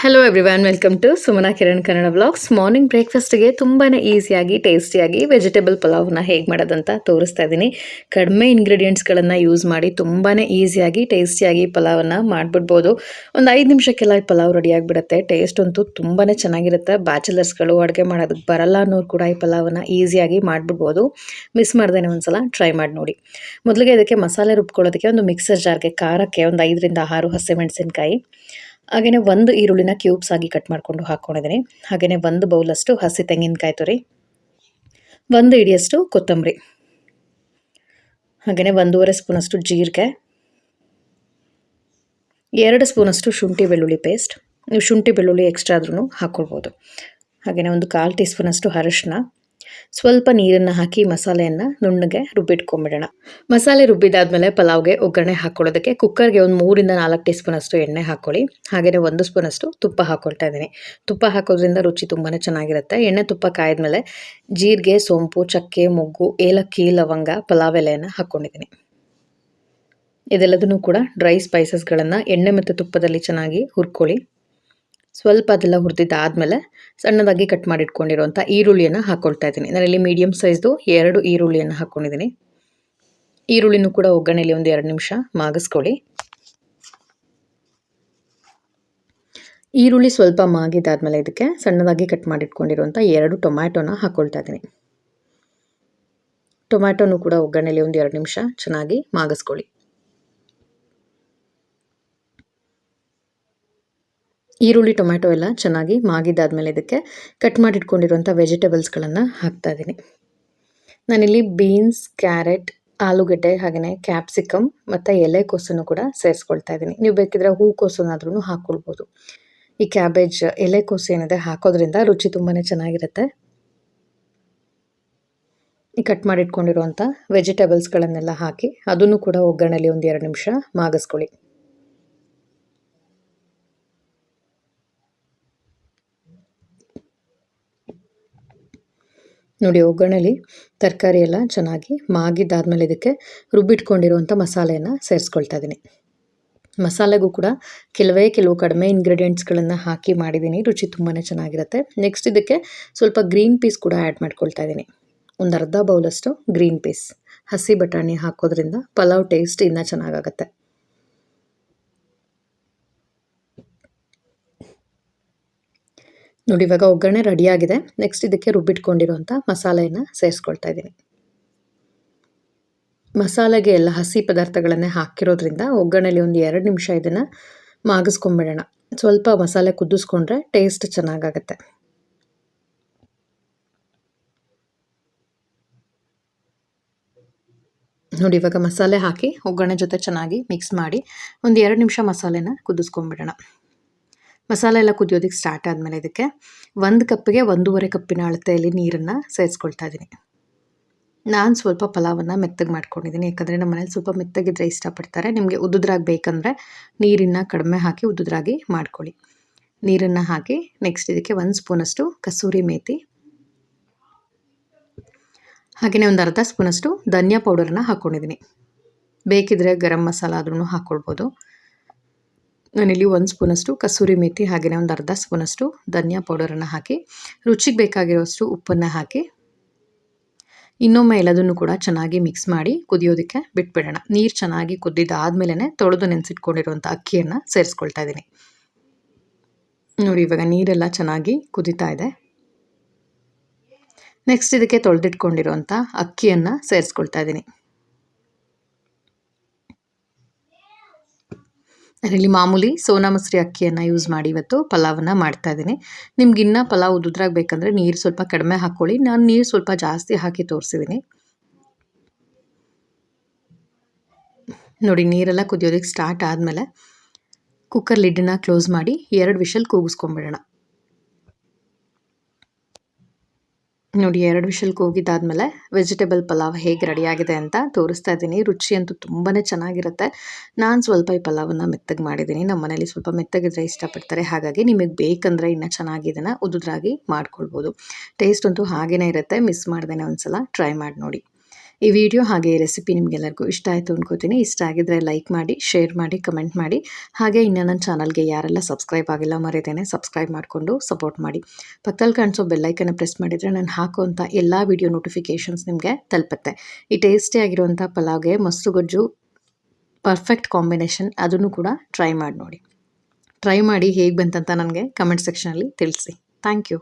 Hello everyone welcome to Sumana Kiran Kannada blogs morning ಬ್ರೇಕ್ಫಾಸ್ಟ್ಗೆ ತುಂಬಾ ಈಸಿಯಾಗಿ ಟೇಸ್ಟಿಯಾಗಿ ವೆಜಿಟೇಬಲ್ ಪಲಾವ್ನ ಹೇಗೆ ಮಾಡೋದಂತ ತೋರಿಸ್ತಾ ಇದ್ದೀನಿ. ಕಡಿಮೆ ಇಂಗ್ರೀಡಿಯೆಂಟ್ಸ್ಗಳನ್ನು ಯೂಸ್ ಮಾಡಿ ತುಂಬಾ ಈಸಿಯಾಗಿ ಟೇಸ್ಟಿಯಾಗಿ ಪಲಾವನ್ನು ಮಾಡಿಬಿಡ್ಬೋದು. ಒಂದು ಐದು ನಿಮಿಷಕ್ಕೆಲ್ಲ ಈ ಪಲಾವ್ ರೆಡಿ ಆಗಿಬಿಡುತ್ತೆ. ಟೇಸ್ಟ್ ಅಂತೂ ತುಂಬಾ ಚೆನ್ನಾಗಿರುತ್ತೆ. ಬ್ಯಾಚುಲರ್ಸ್ಗಳು ಅಡುಗೆ ಮಾಡೋದಕ್ಕೆ ಬರಲ್ಲ ಅನ್ನೋರು ಕೂಡ ಈ ಪಲಾವನ್ನು ಈಸಿಯಾಗಿ ಮಾಡಿಬಿಡ್ಬೋದು. ಮಿಸ್ ಮಾಡ್ದೇನೆ ಒಂದ್ಸಲ ಟ್ರೈ ಮಾಡಿ ನೋಡಿ. ಮೊದಲಿಗೆ ಇದಕ್ಕೆ ಮಸಾಲೆ ರುಬ್ಕೊಳ್ಳೋದಕ್ಕೆ ಒಂದು ಮಿಕ್ಸರ್ ಜಾರ್ಗೆ ಖಾರಕ್ಕೆ ಒಂದು ಐದರಿಂದ ಆರು ಹಸಿಮೆಣಸಿನ್ಕಾಯಿ ಹಾಗೆಯೇ ಒಂದು ಈರುಳ್ಳಿನ ಕ್ಯೂಬ್ಸ್ ಆಗಿ ಕಟ್ ಮಾಡಿಕೊಂಡು ಹಾಕ್ಕೊಂಡಿದ್ದೀನಿ ಹಾಗೆಯೇ ಒಂದು ಬೌಲಷ್ಟು ಹಸಿ ತೆಂಗಿನಕಾಯಿ ತುರಿ, ಒಂದು ಇಡಿಯಷ್ಟು ಕೊತ್ತಂಬರಿ ಹಾಗೆಯೇ ಒಂದೂವರೆ ಸ್ಪೂನಷ್ಟು ಜೀರಿಗೆ, ಎರಡು ಸ್ಪೂನಷ್ಟು ಶುಂಠಿ ಬೆಳ್ಳುಳ್ಳಿ ಪೇಸ್ಟ್ ನೀವು ಶುಂಠಿ ಬೆಳ್ಳುಳ್ಳಿ ಎಕ್ಸ್ಟ್ರಾ ಆದ್ರೂ ಹಾಕ್ಕೊಳ್ಬೋದು. ಹಾಗೆಯೇ ಒಂದು ಕಾಲು ಟೀ ಸ್ಪೂನಷ್ಟು ಅರಶಿನ ಸ್ವಲ್ಪ ನೀರನ್ನು ಹಾಕಿ ಮಸಾಲೆಯನ್ನು ನುಣ್ಣಗೆ ರುಬ್ಬಿಟ್ಕೊಂಬಿಡೋಣ. ಮಸಾಲೆ ರುಬ್ಬಿದಾದ್ಮೇಲೆ ಪಲಾವ್ಗೆ ಒಗ್ಗರಣೆ ಹಾಕ್ಕೊಳ್ಳೋದಕ್ಕೆ ಕುಕ್ಕರ್ಗೆ ಒಂದು ಮೂರಿಂದ ನಾಲ್ಕು ಟೀ ಸ್ಪೂನಷ್ಟು ಎಣ್ಣೆ ಹಾಕ್ಕೊಳ್ಳಿ. ಹಾಗೆಯೇ ಒಂದು ಸ್ಪೂನಷ್ಟು ತುಪ್ಪ ಹಾಕ್ಕೊಳ್ತಾ ಇದ್ದೀನಿ. ತುಪ್ಪ ಹಾಕೋದ್ರಿಂದ ರುಚಿ ತುಂಬಾ ಚೆನ್ನಾಗಿರುತ್ತೆ. ಎಣ್ಣೆ ತುಪ್ಪ ಕಾಯ್ದ್ಮೇಲೆ ಜೀರಿಗೆ, ಸೋಂಪು, ಚಕ್ಕೆ, ಮೊಗ್ಗು, ಏಲಕ್ಕಿ, ಲವಂಗ, ಪಲಾವ್ ಎಲೆಯನ್ನು ಹಾಕ್ಕೊಂಡಿದ್ದೀನಿ. ಇದೆಲ್ಲದನ್ನು ಕೂಡ ಡ್ರೈ ಸ್ಪೈಸಸ್ಗಳನ್ನು ಎಣ್ಣೆ ಮತ್ತು ತುಪ್ಪದಲ್ಲಿ ಚೆನ್ನಾಗಿ ಹುರ್ಕೊಳ್ಳಿ. ಸ್ವಲ್ಪ ಅದೆಲ್ಲ ಹುರಿದಿದ್ದಾದಮೇಲೆ ಸಣ್ಣದಾಗಿ ಕಟ್ ಮಾಡಿಟ್ಕೊಂಡಿರುವಂಥ ಈರುಳ್ಳಿಯನ್ನು ಹಾಕ್ಕೊಳ್ತಾ ಇದ್ದೀನಿ. ನಾನಿಲ್ಲಿ ಮೀಡಿಯಮ್ ಸೈಜ್ದು ಎರಡು ಈರುಳ್ಳಿಯನ್ನು ಹಾಕ್ಕೊಂಡಿದ್ದೀನಿ ಈರುಳ್ಳಿನೂ ಕೂಡ ಒಗ್ಗರಣೆಯಲ್ಲಿ ಒಂದು ಎರಡು ನಿಮಿಷ ಮಾಗಿಸ್ಕೊಳ್ಳಿ. ಈರುಳ್ಳಿ ಸ್ವಲ್ಪ ಮಾಗಿದಾದ್ಮೇಲೆ ಇದಕ್ಕೆ ಸಣ್ಣದಾಗಿ ಕಟ್ ಮಾಡಿಟ್ಕೊಂಡಿರುವಂಥ ಎರಡು ಟೊಮ್ಯಾಟೊನ ಹಾಕ್ಕೊಳ್ತಾ ಇದ್ದೀನಿ. ಟೊಮ್ಯಾಟೊನು ಕೂಡ ಒಗ್ಗರಣೆಯಲ್ಲಿ ಒಂದು ಎರಡು ನಿಮಿಷ ಚೆನ್ನಾಗಿ ಮಾಗಿಸ್ಕೊಳ್ಳಿ. ಈರುಳ್ಳಿ, ಟೊಮ್ಯಾಟೊ ಎಲ್ಲ ಚೆನ್ನಾಗಿ ಮಾಗಿದ್ದಾದಮೇಲೆ ಇದಕ್ಕೆ ಕಟ್ ಮಾಡಿಟ್ಕೊಂಡಿರುವಂಥ ವೆಜಿಟೇಬಲ್ಸ್ಗಳನ್ನು ಹಾಕ್ತಾ ಇದ್ದೀನಿ. ನಾನಿಲ್ಲಿ ಬೀನ್ಸ್ ಕ್ಯಾರೆಟ್ ಆಲೂಗಡ್ಡೆ ಹಾಗೆಯೇ ಕ್ಯಾಪ್ಸಿಕಮ್ ಮತ್ತು ಎಲೆಕೋಸನ್ನು ಕೂಡ ಸೇರಿಸ್ಕೊಳ್ತಾ ಇದ್ದೀನಿ. ನೀವು ಬೇಕಿದ್ರೆ ಹೂಕೋಸನ್ನಾದ್ರೂ ಹಾಕ್ಕೊಳ್ಬೋದು ಈ ಕ್ಯಾಬೇಜ್ ಎಲೆಕೋಸು ಏನಿದೆ ಹಾಕೋದ್ರಿಂದ ರುಚಿ ತುಂಬಾ ಚೆನ್ನಾಗಿರುತ್ತೆ. ಈ ಕಟ್ ಮಾಡಿಟ್ಕೊಂಡಿರುವಂಥ ವೆಜಿಟೇಬಲ್ಸ್ಗಳನ್ನೆಲ್ಲ ಹಾಕಿ ಅದನ್ನು ಕೂಡ ಒಗ್ಗರಣೆಯಲ್ಲಿ ಒಂದು ಎರಡು ನಿಮಿಷ ಮಾಗಿಸ್ಕೊಳ್ಳಿ. ನೋಡಿ, ಒಗ್ಗರಣೆಲಿ ತರಕಾರಿ ಎಲ್ಲ ಚೆನ್ನಾಗಿ ಮಾಗಿದ್ದಾದಮೇಲೆ ಇದಕ್ಕೆ ರುಬ್ಬಿಟ್ಕೊಂಡಿರುವಂಥ ಮಸಾಲೆಯನ್ನು ಸೇರಿಸ್ಕೊಳ್ತಾ ಇದ್ದೀನಿ ಮಸಾಲೆಗೂ ಕೂಡ ಕೆಲವೇ ಕೆಲವು ಕಡಿಮೆ ಇಂಗ್ರೀಡಿಯೆಂಟ್ಸ್ಗಳನ್ನು ಹಾಕಿ ಮಾಡಿದ್ದೀನಿ ರುಚಿ ತುಂಬಾ ಚೆನ್ನಾಗಿರುತ್ತೆ. ನೆಕ್ಸ್ಟ್ ಇದಕ್ಕೆ ಸ್ವಲ್ಪ ಗ್ರೀನ್ ಪೀಸ್ ಕೂಡ ಆ್ಯಡ್ ಮಾಡ್ಕೊಳ್ತಾ ಇದ್ದೀನಿ ಒಂದು ಅರ್ಧ ಬೌಲಷ್ಟು ಗ್ರೀನ್ ಪೀಸ್ ಹಸಿ ಬಟಾಣಿ ಹಾಕೋದ್ರಿಂದ ಪಲಾವ್ ಟೇಸ್ಟ್ ಇನ್ನೂ ಚೆನ್ನಾಗಾಗತ್ತೆ. ನೋಡಿ, ಇವಾಗ ಒಗ್ಗರಣೆ ರೆಡಿಯಾಗಿದೆ. ನೆಕ್ಸ್ಟ್ ಇದಕ್ಕೆ ರುಬ್ಬಿಟ್ಕೊಂಡಿರುವಂಥ ಮಸಾಲೆಯನ್ನು ಸೇರಿಸ್ಕೊಳ್ತಾ ಇದ್ದೀನಿ. ಮಸಾಲೆಗೆ ಎಲ್ಲ ಹಸಿ ಪದಾರ್ಥಗಳನ್ನೇ ಹಾಕಿರೋದ್ರಿಂದ ಒಗ್ಗರಣೆಲಿ ಒಂದು ಎರಡು ನಿಮಿಷ ಇದನ್ನು ಮಾಗಿಸ್ಕೊಂಬಿಡೋಣ. ಸ್ವಲ್ಪ ಮಸಾಲೆ ಕುದಿಸ್ಕೊಂಡ್ರೆ ಟೇಸ್ಟ್ ಚೆನ್ನಾಗಾಗತ್ತೆ. ನೋಡಿ, ಇವಾಗ ಮಸಾಲೆ ಹಾಕಿ ಒಗ್ಗರಣೆ ಜೊತೆ ಚೆನ್ನಾಗಿ ಮಿಕ್ಸ್ ಮಾಡಿ ಒಂದು ಎರಡು ನಿಮಿಷ ಮಸಾಲೆನ ಕುದಿಸ್ಕೊಂಬಿಡೋಣ. ಮಸಾಲೆ ಎಲ್ಲ ಕುದಿಯೋದಕ್ಕೆ ಸ್ಟಾರ್ಟ್ ಆದಮೇಲೆ ಇದಕ್ಕೆ ಒಂದು ಕಪ್ಪಿಗೆ ಒಂದೂವರೆ ಕಪ್ಪಿನ ಅಳತೆಯಲ್ಲಿ ನೀರನ್ನು ಸೇರಿಸ್ಕೊಳ್ತಾ ಇದ್ದೀನಿ ನಾನು ಸ್ವಲ್ಪ ಪಲಾವನ್ನು ಮೆತ್ತಗೆ ಮಾಡ್ಕೊಂಡಿದ್ದೀನಿ ಯಾಕಂದರೆ ನಮ್ಮ ಮನೇಲಿ ಸ್ವಲ್ಪ ಮೆತ್ತಗಿದ್ರೆ ಇಷ್ಟಪಡ್ತಾರೆ. ನಿಮಗೆ ಉದ್ದುದ್ರಾಗಿ ಬೇಕಂದರೆ ನೀರನ್ನು ಕಡಿಮೆ ಹಾಕಿ ಉದ್ದುದ್ರಾಗಿ ಮಾಡ್ಕೊಳ್ಳಿ. ನೀರನ್ನು ಹಾಕಿ ನೆಕ್ಸ್ಟ್ ಇದಕ್ಕೆ ಒಂದು ಸ್ಪೂನಷ್ಟು ಕಸೂರಿ ಮೇಥಿ ಹಾಗೆಯೇ ಒಂದು ಅರ್ಧ ಸ್ಪೂನಷ್ಟು ಧನಿಯಾ ಪೌಡರನ್ನು ಹಾಕ್ಕೊಂಡಿದ್ದೀನಿ ಬೇಕಿದ್ರೆ ಗರಂ ಮಸಾಲ ಆದ್ರೂ ಹಾಕ್ಕೊಳ್ಬೋದು ನಾನಿಲ್ಲಿ ಒಂದು ಸ್ಪೂನಷ್ಟು ಕಸೂರಿ ಮೇಥಿ ಹಾಗೆಯೇ ಒಂದು ಅರ್ಧ ಸ್ಪೂನಷ್ಟು ಧನಿಯಾ ಪೌಡರನ್ನು ಹಾಕಿ, ರುಚಿಗೆ ಬೇಕಾಗಿರೋಷ್ಟು ಉಪ್ಪನ್ನು ಹಾಕಿ, ಇನ್ನೊಮ್ಮೆ ಎಲ್ಲದನ್ನು ಕೂಡ ಚೆನ್ನಾಗಿ ಮಿಕ್ಸ್ ಮಾಡಿ ಕುದಿಯೋದಕ್ಕೆ ಬಿಟ್ಬಿಡೋಣ. ನೀರು ಚೆನ್ನಾಗಿ ಕುದ್ದಿದ್ದಾದ್ಮೇಲೆ ತೊಳೆದು ನೆನೆಸಿಟ್ಕೊಂಡಿರುವಂಥ ಅಕ್ಕಿಯನ್ನು ಸೇರಿಸ್ಕೊಳ್ತಾ ಇದ್ದೀನಿ. ನೋಡಿ, ಇವಾಗ ನೀರೆಲ್ಲ ಚೆನ್ನಾಗಿ ಕುದಿತಾ ಇದೆ. ನೆಕ್ಸ್ಟ್ ಇದಕ್ಕೆ ತೊಳೆದಿಟ್ಕೊಂಡಿರುವಂಥ ಅಕ್ಕಿಯನ್ನು ಸೇರಿಸ್ಕೊಳ್ತಾ ಇದ್ದೀನಿ. ನಾನಿಲ್ಲಿ ಮಾಮೂಲಿ ಸೋನಾ ಮಸೂರಿ ಅಕ್ಕಿಯನ್ನು ಯೂಸ್ ಮಾಡಿ ಇವತ್ತು ಪಲಾವನ್ನು ಮಾಡ್ತಾ ಇದ್ದೀನಿ. ನಿಮ್ಗೆ ಇನ್ನೂ ಪಲಾವ್ ಉದುದ್ರಾಗ ಬೇಕಂದರೆ ನೀರು ಸ್ವಲ್ಪ ಕಡಿಮೆ ಹಾಕ್ಕೊಳ್ಳಿ ನಾನು ನೀರು ಸ್ವಲ್ಪ ಜಾಸ್ತಿ ಹಾಕಿ ತೋರಿಸಿದ್ದೀನಿ ನೋಡಿ, ನೀರೆಲ್ಲ ಕುದಿಯೋದಕ್ಕೆ ಸ್ಟಾರ್ಟ್ ಆದಮೇಲೆ ಕುಕ್ಕರ್ ಲಿಡ್ಡನ್ನ ಕ್ಲೋಸ್ ಮಾಡಿ ಎರಡು ವಿಷಲ್ ಕೂಗಿಸ್ಕೊಂಬಿಡೋಣ. ನೋಡಿ, ಎರಡು ವಿಷಲ್ ಕೂಗಿದ್ದಾದಮೇಲೆ ವೆಜಿಟೇಬಲ್ ಪಲಾವ್ ಹೇಗೆ ರೆಡಿಯಾಗಿದೆ ಅಂತ ತೋರಿಸ್ತಾ ಇದ್ದೀನಿ. ರುಚಿ ಅಂತೂ ತುಂಬಾ ಚೆನ್ನಾಗಿರುತ್ತೆ. ನಾನು ಸ್ವಲ್ಪ ಈ ಪಲಾವನ್ನು ಮೆತ್ತಗೆ ಮಾಡಿದ್ದೀನಿ. ನಮ್ಮ ಮನೇಲಿ ಸ್ವಲ್ಪ ಮೆತ್ತಗಿದ್ರೆ ಇಷ್ಟಪಡ್ತಾರೆ. ಹಾಗಾಗಿ ನಿಮಗೆ ಬೇಕಂದರೆ ಇನ್ನೂ ಚೆನ್ನಾಗಿ ಇದನ್ನು ಉದುದ್ರಾಗಿ ಮಾಡ್ಕೊಳ್ಬೋದು. ಟೇಸ್ಟ್ ಅಂತೂ ಹಾಗೇ ಇರುತ್ತೆ. ಮಿಸ್ ಮಾಡ್ದೇನೆ ಒಂದು ಸಲ ಟ್ರೈ ಮಾಡಿ ನೋಡಿ. ಈ ವಿಡಿಯೋ ಹಾಗೆ ರೆಸಿಪಿ ನಿಮಗೆಲ್ಲರಿಗೂ ಇಷ್ಟ ಆಯಿತು ಅಂದ್ಕೋತೀನಿ ಇಷ್ಟ ಆಗಿದ್ರೆ ಲೈಕ್ ಮಾಡಿ, ಶೇರ್ ಮಾಡಿ, ಕಮೆಂಟ್ ಮಾಡಿ. ಹಾಗೆ ಇನ್ನು ನನ್ನ ಚಾನಲ್ಗೆ ಯಾರೆಲ್ಲ ಸಬ್ಸ್ಕ್ರೈಬ್ ಆಗಿಲ್ಲ ಮರಿದೇನೆ ಸಬ್ಸ್ಕ್ರೈಬ್ ಮಾಡಿಕೊಂಡು ಸಪೋರ್ಟ್ ಮಾಡಿ. ಪಕ್ಕದಲ್ಲಿ ಕಾಣಿಸೋ ಬೆಲ್ಲೈಕನ್ನು ಪ್ರೆಸ್ ಮಾಡಿದರೆ ನಾನು ಹಾಕುವಂಥ ಎಲ್ಲ ವಿಡಿಯೋ ನೋಟಿಫಿಕೇಷನ್ಸ್ ನಿಮಗೆ ತಲುಪುತ್ತೆ. ಈ ಟೇಸ್ಟಿ ಆಗಿರುವಂಥ ಪಲಾವ್ಗೆ ಮೊಸರು ಗೊಜ್ಜು, ಪರ್ಫೆಕ್ಟ್ ಕಾಂಬಿನೇಷನ್ ಅದನ್ನು ಕೂಡ ಟ್ರೈ ಮಾಡಿ ನೋಡಿ. ಟ್ರೈ ಮಾಡಿ ಹೇಗೆ ಬಂತಂತ ನನಗೆ ಕಮೆಂಟ್ ಸೆಕ್ಷನಲ್ಲಿ ತಿಳಿಸಿ. Thank you.